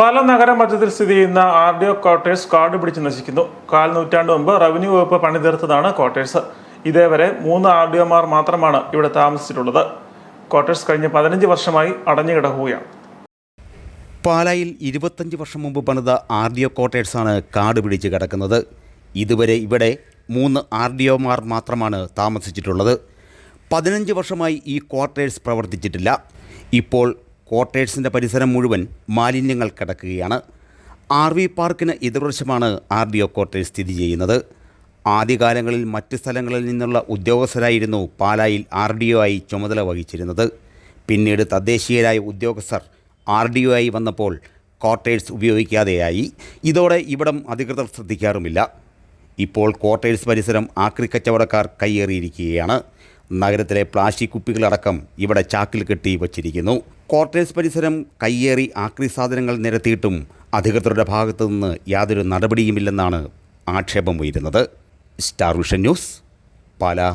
പല നഗര മധ്യത്തിൽ സ്ഥിതി ചെയ്യുന്ന ആർ ഡി ഒ ക്വാർട്ടേഴ്സ് കാട് പിടിച്ച് നശിക്കുന്നു. കാൽ നൂറ്റാണ്ട് മുമ്പ് റവന്യൂ വകുപ്പ് പണിതീർത്തതാണ് ക്വാർട്ടേഴ്സ്. ഇതേവരെ മൂന്ന് ആർ ഡി ഒമാർ മാത്രമാണ് ഇവിടെ താമസിച്ചിട്ടുള്ളത്. ക്വാർട്ടേഴ്സ് കഴിഞ്ഞ പതിനഞ്ച് വർഷമായി അടഞ്ഞു കിടക്കുകയാണ്. പാലായിൽ ഇരുപത്തഞ്ച് വർഷം മുമ്പ് പണിത ആർ ഡി ഒ ക്വാർട്ടേഴ്സാണ് കാട് പിടിച്ച് കിടക്കുന്നത്. ഇതുവരെ ഇവിടെ മൂന്ന് ആർ ഡി ഒമാർ മാത്രമാണ് താമസിച്ചിട്ടുള്ളത്. പതിനഞ്ച് വർഷമായി ഈ ക്വാർട്ടേഴ്സ് പ്രവർത്തിച്ചിട്ടില്ല. ഇപ്പോൾ ക്വാർട്ടേഴ്സിന്റെ പരിസരം മുഴുവൻ മാലിന്യങ്ങൾ കിടക്കുകയാണ്. ആർ വി പാർക്കിന് എതിർവശമാണ് ആർ ഡി ഒ ക്വാർട്ടേഴ്സ് സ്ഥിതി ചെയ്യുന്നത്. ആദ്യകാലങ്ങളിൽ മറ്റ് സ്ഥലങ്ങളിൽ നിന്നുള്ള ഉദ്യോഗസ്ഥരായിരുന്നു പാലായിൽ ആർ ഡി ഒ ആയി ചുമതല വഹിച്ചിരുന്നത്. പിന്നീട് തദ്ദേശീയരായ ഉദ്യോഗസ്ഥർ ആർ ഡി ഒ ആയി വന്നപ്പോൾ ക്വാർട്ടേഴ്സ് ഉപയോഗിക്കാതെയായി. ഇതോടെ ഇവിടം അധികൃതർ ശ്രദ്ധിക്കാറുമില്ല. ഇപ്പോൾ ക്വാർട്ടേഴ്സ് പരിസരം ആക്രി കച്ചവടക്കാർ കയ്യേറിയിരിക്കുകയാണ്. നഗരത്തിലെ പ്ലാസ്റ്റിക് കുപ്പികളടക്കം ഇവിടെ ചാക്കിൽ കെട്ടി വച്ചിരിക്കുന്നു. ക്വാർട്ടേഴ്സ് പരിസരം കയ്യേറി ആക്രി സാധനങ്ങൾ നിരത്തിയിട്ടും അധികൃതരുടെ ഭാഗത്തു നിന്ന് യാതൊരു നടപടിയുമില്ലെന്നാണ് ആക്ഷേപം ഉയരുന്നത് സ്റ്റാർ വിഷൻ ന്യൂസ് പാലാ.